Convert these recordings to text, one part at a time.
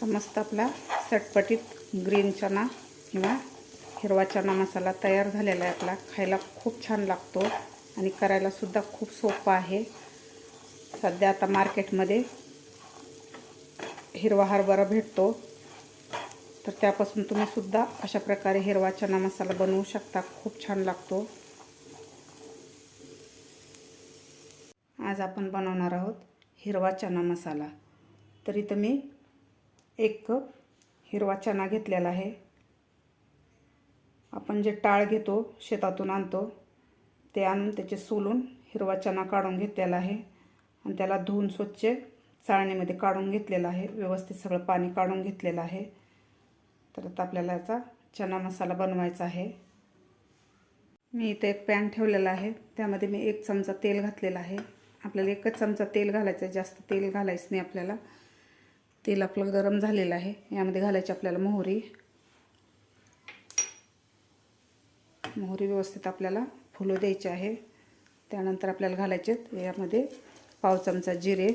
समस्त आपला चटपटीत ग्रीन चना किंवा हिरवा चना मसाला तयार झालेला आहे आपला. खायला खूप छान लागतो आणि करायलासुद्धा खूप सोपा आहे. सध्या आता मार्केटमध्ये हिरवा हरभरा भेटतो. तर त्यापासून तुम्हीसुद्धा अशा प्रकारे हिरवा चना मसाला बनवू शकता. खूप छान लागतो. आज आपण बनवणार आहोत हिरवा चना मसाला. तर इथं मी एक कप हिरवा चना घेतलेला आहे. आपण जे टाळ घेतो शेतातून आणतो ते आणून त्याचे सोलून हिरवा चना काढून घेतलेला आहे. आणि त्याला धुवून स्वच्छ चाळणीमध्ये काढून घेतलेला आहे. व्यवस्थित सगळं पाणी काढून घेतलेलं आहे. तर आता आपल्याला याचा चना मसाला बनवायचा आहे. मी इथं एक पॅन ठेवलेला आहे. त्यामध्ये मी एक चमचा तेल घातलेला आहे. आपल्याला एकच चमचा तेल घालायचं आहे. जास्त तेल घालायचं नाही आपल्याला. तेल आपलं गरम झालेलं आहे. यामध्ये घालायची आपल्याला मोहरी. मोहरी व्यवस्थित आपल्याला फुलं द्यायची आहे. त्यानंतर आपल्याला घालायचे यामध्ये पाव चमचा जिरे.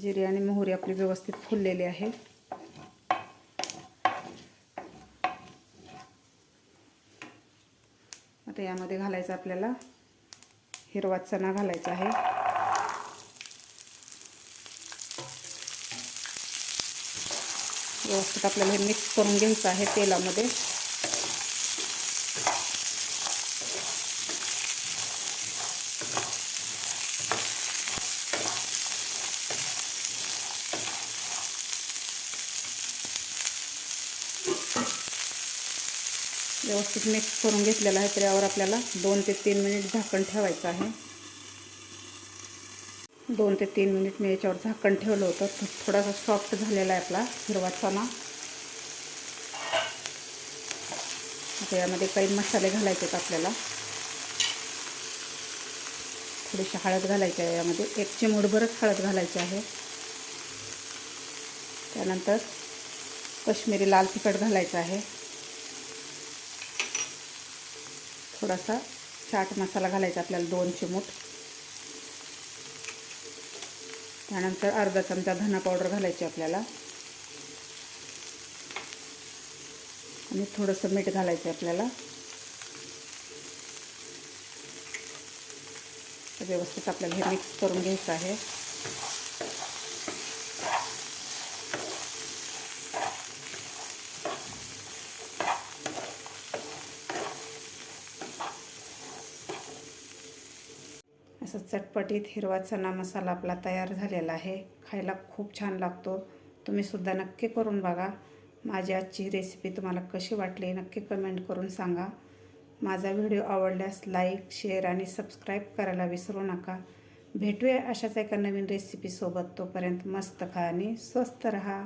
जिरे आणि मोहरी आपली व्यवस्थित फुललेली आहे. आता यामध्ये घालायचं आपल्याला हिरवा चणा घालायचा आहे. व्यवस्थित आपल्याला हे मिक्स करून घ्यायचं आहे तेलामध्ये. व्यवस्थित मिक्स करून घेतलेलं आहे त्यावर आपल्याला दोन ते तीन मिनिट झाकण ठेवायचं आहे. दोन ते तीन मिनिट मी याच्यावर झाकण ठेवलं होतं. तो थोडासा सॉफ्ट झालेला आहे आपला हिरवा चणा आता यामध्ये काही मसाले घालायचे आहेत आपल्याला. थोडीशी हळद घालायची आहे यामध्ये. एक चिमूटभरच हळद घालायची आहे. त्यानंतर कश्मीरी लाल तिखट घालायचं आहे. थोडासा चाट मसाला घालायचा आपल्याला दोन चिमूट. त्यानंतर अर्धा चमचा धना पावडर घालायची आपल्याला. आणि थोडंसं मीठ घालायचं आपल्याला. व्यवस्थित आपल्याला हे मिक्स करून घ्यायचं आहे. असं चटपटीत हिरवा चना मसाला आपला तयार झालेला आहे. खायला खूप छान लागतो. तुम्हीसुद्धा नक्की करून बघा. माझी आजची रेसिपी तुम्हाला कशी वाटली नक्की कमेंट करून सांगा. माझा व्हिडिओ आवडल्यास लाईक शेअर आणि सबस्क्राईब करायला विसरू नका. भेटूया अशाच एका नवीन रेसिपीसोबत तोपर्यंत मस्त खा आणि स्वस्त रहा.